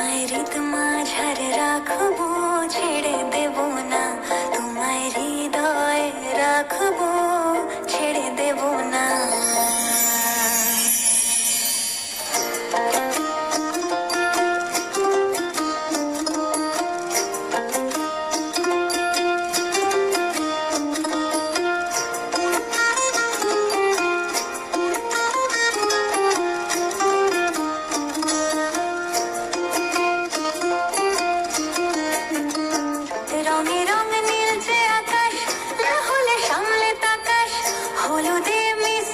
তোমায় রীত মাঝার রাখব ছেড়ে দেব না। তোমায় হৃদয় রাখব ছেড়ে দেবো না।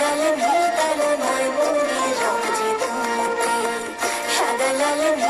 তারা নয় মনে রং যে সাদা লাল নীল